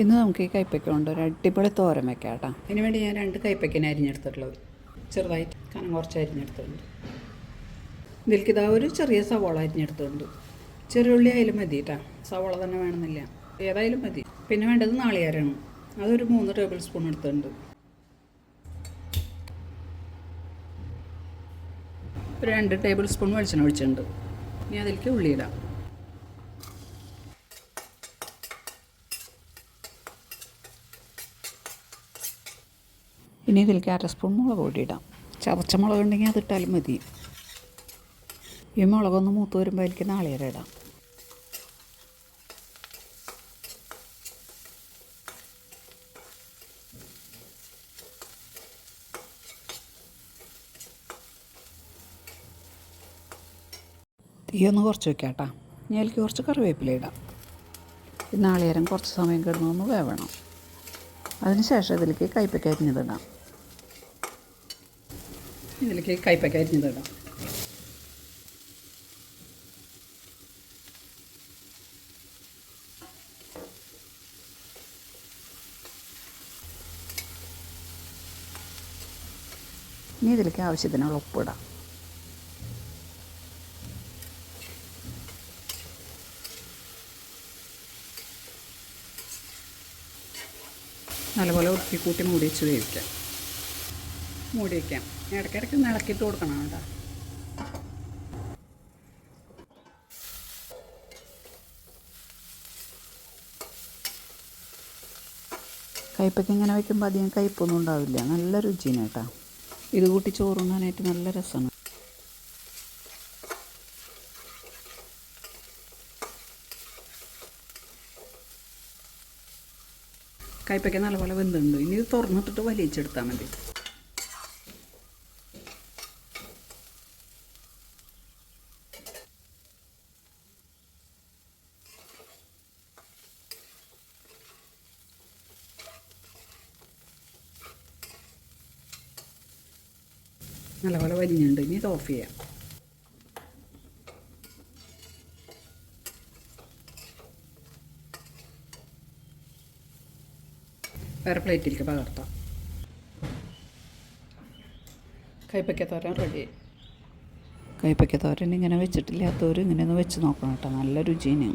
ഇന്ന് നമുക്ക് ഈ കൈപ്പയ്ക്ക കൊണ്ട് ഒരു അടിപൊളി തോരൻ വെക്കാം കേട്ടോ. അതിന് വേണ്ടി ഞാൻ രണ്ട് കൈപ്പയ്ക്കനെ അരിഞ്ഞെടുത്തിട്ടുള്ളത്. ചെറുതായിട്ട് കനം കുറച്ച് അരിഞ്ഞെടുത്തിട്ടുണ്ട്. ഇതിലേക്ക് ഇതാ ഒരു ചെറിയ സവോള അരിഞ്ഞെടുത്തിട്ടുണ്ട്. ചെറിയുള്ളി ആയാലും മതി കേട്ടോ. സവോള തന്നെ വേണമെന്നില്ല. ഏതായാലും മതി. പിന്നെ വേണ്ടത് നാളികേരമാണ്. അതൊരു മൂന്ന് ടേബിൾ സ്പൂൺ എടുത്തിട്ടുണ്ട്. രണ്ട് ടേബിൾ സ്പൂൺ വെളിച്ചെണ്ണ ഒഴിച്ചിട്ടുണ്ട്. ഇനി അതിലേക്ക് ഉള്ളി ഇടാം. ഇനി ഇതിലേക്ക് അര സ്പൂൺ മുളക് പൊടി ഇടാം ചവച്ച മുളക് ഉണ്ടെങ്കിൽ അതിട്ടാലും മതി. ഈ മുളകൊന്ന് മൂത്ത് വരുമ്പോൾ അതിലേക്ക് നാളികേരം ഇടാം. തീ ഒന്ന് കുറച്ച് വയ്ക്കാം കേട്ടോ. അതിലേക്ക് കുറച്ച് കറിവേപ്പില ഇടാം. നാളികേരം കുറച്ച് സമയം കിടന്നൊന്ന് വേവണം. അതിനുശേഷം ഇതിലേക്ക് കയ്പ്പയ്ക്ക ഇതിലേക്ക് കയ്പ്പയ്ക്ക അരിഞ്ഞതിടാം ഇനി ഇതിലേക്ക് ആവശ്യത്തിനുള്ള ഉപ്പിടാം നല്ലപോലെ ഉരുട്ടി കൂട്ടി മൂടി വെച്ച് വേവിക്കാം. മൂടി വയ്ക്കാം ഇടയ്ക്കിടയ്ക്ക് നിളക്കിട്ട് ഇളക്കിയിട്ട് കൊടുക്കണം കേട്ടോ. കയ്പ്പൊക്കെ ഇങ്ങനെ വയ്ക്കുമ്പോൾ അധികം കയ്പ്പൊന്നും ഉണ്ടാവില്ല. നല്ല രുചിയാണ് കേട്ടോ. ഇത് കൂട്ടി ചോറുണ്ണാനായിട്ട് നല്ല രസമാണ്. കയ്പ്പൊക്കെ നല്ലപോലെ വെന്തുണ്ട്. ഇനി ഇത് തുറന്നിട്ടിട്ട് വലിച്ചെടുത്താൽ മതി. നല്ലപോലെ വലിഞ്ഞുണ്ട് ഇനി ഇത് ഓഫ് ചെയ്യാം. വേറെ പ്ലേറ്റിലേക്ക് പകർത്താം. കൈപ്പയ്ക്ക തോരൻ റെഡി കൈപ്പയ്ക്ക തോരൻ ഇങ്ങനെ വെച്ചിട്ടില്ലാത്തവർ ഇങ്ങനെ ഒന്ന് വെച്ച് നോക്കണം കേട്ടോ. നല്ല രുചിയാണ്.